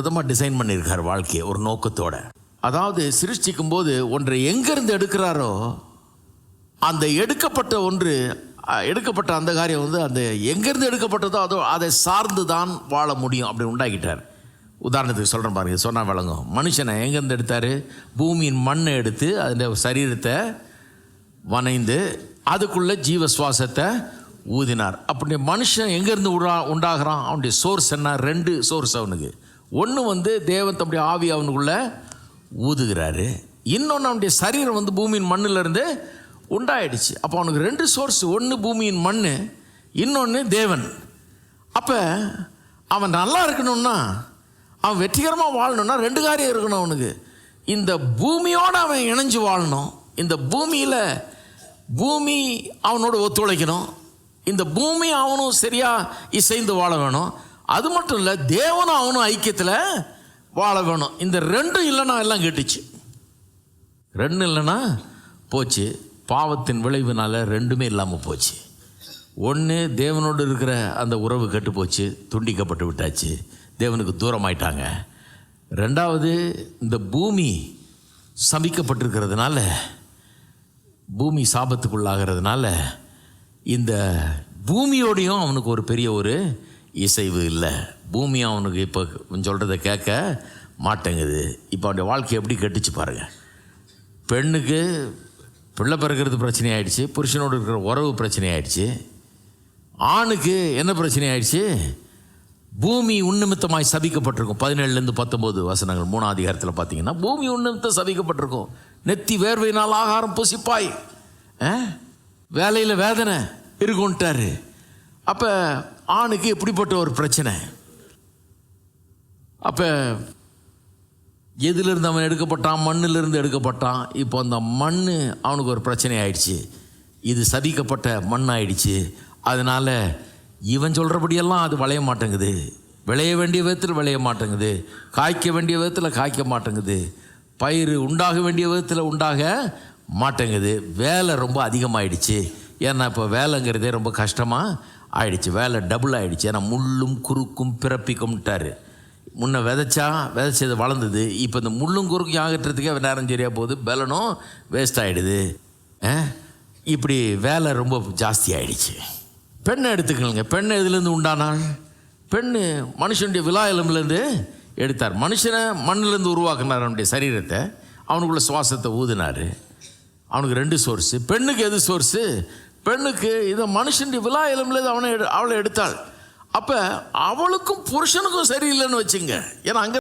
விதமாக டிசைன் பண்ணியிருக்கார் வாழ்க்கையை ஒரு நோக்கத்தோட. அதாவது சிருஷ்டிக்கும் போது ஒன்றை எங்கேருந்து எடுக்கிறாரோ அந்த எடுக்கப்பட்ட ஒன்று எடுக்கப்பட்ட அந்த காரியம் வந்து அந்த எங்கேருந்து எடுக்கப்பட்டதோ அதோ அதை சார்ந்து தான் வாழ முடியும் அப்படி உண்டாக்கிட்டார் உதாரணத்துக்கு சொல்கிறேன் பாருங்க சொன்னால் விளங்கும். மனுஷனை எங்கேருந்து எடுத்தார்? பூமியின் மண்ணை எடுத்து அதில் சரீரத்தை வனைந்து அதுக்குள்ளே ஜீவ சுவாசத்தை ஊதினார். அப்படி மனுஷன் எங்கேருந்து உண்டா உண்டாகிறான்? அவனுடைய சோர்ஸ் என்ன? ரெண்டு சோர்ஸ் அவனுக்கு. ஒன்று வந்து தேவன் தம்முடைய ஆவி அவனுக்குள்ள ஊதுகிறாரு. இன்னொன்று அவனுடைய சரீரம் வந்து பூமியின் மண்ணுலேருந்து உண்டாயிடுச்சு. அப்போ அவனுக்கு ரெண்டு சோர்ஸ் ஒன்று பூமியின் மண் இன்னொன்று தேவன். அப்போ அவன் நல்லா இருக்கணும்னா அவன் வெற்றிகரமாக வாழணும்னா ரெண்டு காரியம் இருக்கணும் அவனுக்கு. இந்த பூமியோடு அவன் இணைஞ்சு வாழணும். இந்த பூமியில் பூமி அவனோட ஒத்துழைக்கணும். இந்த பூமி அவனும் சரியாக இசைந்து வாழ வேணும். அது மட்டும் இல்லை தேவனும் அவனும் ஐக்கியத்தில் வாழ வேணும் இந்த ரெண்டும் இல்லைன்னா எல்லாம் கெட்டுச்சு. ரெண்டும் இல்லைன்னா போச்சு. பாவத்தின் விளைவுனால ரெண்டுமே இல்லாமல் போச்சு. ஒன்று தேவனோடு இருக்கிற அந்த உறவு கெட்டு போச்சு துண்டிக்கப்பட்டு விட்டாச்சு. தேவனுக்கு தூரமாயிட்டாங்க. ரெண்டாவது இந்த பூமி சபிக்கப்பட்டிருக்கிறதுனால பூமி சாபத்துக்குள்ளாகிறதுனால இந்த பூமியோடையும் அவனுக்கு ஒரு பெரிய ஒரு இசைவு இல்லை. பூமி அவனுக்கு இப்போ சொல்கிறத கேட்க மாட்டேங்குது. இப்போ அவனுடைய வாழ்க்கை எப்படி கெட்டுச்சு பாருங்கள் பெண்ணுக்கு பிள்ளை பிறக்கிறது பிரச்சனை ஆயிடுச்சு புருஷனோடு இருக்கிற உறவு பிரச்சனை ஆயிடுச்சு ஆணுக்கு என்ன பிரச்சனை ஆயிடுச்சு பூமி உன்னிமித்தமாய் சபிக்கப்பட்டிருக்கும். பதினேழுலேருந்து பத்தொம்போது வசனங்கள் மூணாம் அதிகாரத்தில் பார்த்தீங்கன்னா பூமி உன்னிமித்தம் சபிக்கப்பட்டிருக்கும். நெத்தி வேர்வையினால் ஆகாரம் புசிப்பாய். வேலையில் வேதனை. இருக்குன்ட்டாரு அப்போ ஆணுக்கு எப்படிப்பட்ட ஒரு பிரச்சனை. அப்போ எதிலிருந்து அவன் எடுக்கப்பட்டான் மண்ணிலிருந்து எடுக்கப்பட்டான்? இப்போ அந்த மண் அவனுக்கு ஒரு பிரச்சனை ஆயிடுச்சு. இது சதிக்கப்பட்ட மண் ஆயிடுச்சு இவன் சொல்கிறபடியெல்லாம் அது விளைய மாட்டேங்குது. விளைய வேண்டிய விதத்தில் விளைய மாட்டேங்குது. காய்க்க வேண்டிய விதத்தில் காய்க்க மாட்டேங்குது. பயிர் உண்டாக வேண்டிய விதத்தில் உண்டாக மாட்டேங்குது. வேலை ரொம்ப அதிகமாகிடுச்சு ஏன்னா இப்போ வேலைங்கிறதே ரொம்ப கஷ்டமாக ஆயிடுச்சு வேலை டபுள் ஆகிடுச்சு ஏன்னா முள்ளும் குறுக்கும் பிறப்பிக்கும்ட்டார் முன்ன விதைச்சா விதைச்சது வளர்ந்தது. இப்போ இந்த முள்ளும் குறுக்கும் ஆகட்டுறதுக்கே நேரம் சரியாக போகுது. பலனும் வேஸ்ட் ஆகிடுது இப்படி வேலை ரொம்ப ஜாஸ்தி ஆகிடுச்சு பெண்ணை எடுத்துக்கணுங்க பெண் எதுலேருந்து உண்டானால் பெண் மனுஷனுடைய விழா எலும்புலேருந்து எடுத்தார். மனுஷனை மண்ணிலேருந்து உருவாக்குனார் அவனுடைய சரீரத்தை. அவனுக்குள்ள சுவாசத்தை ஊதினார். அவனுக்கு ரெண்டு சோர்ஸு பெண்ணுக்கு எது சோர்ஸு பெண்ணுக்கு இதை மனுஷன் விழா எலும்புலேருந்து அவனை அவளை எடுத்தாள். அப்போ அவளுக்கும் புருஷனுக்கும் சரியில்லைன்னு வச்சுங்க. ஏன்னா அங்கே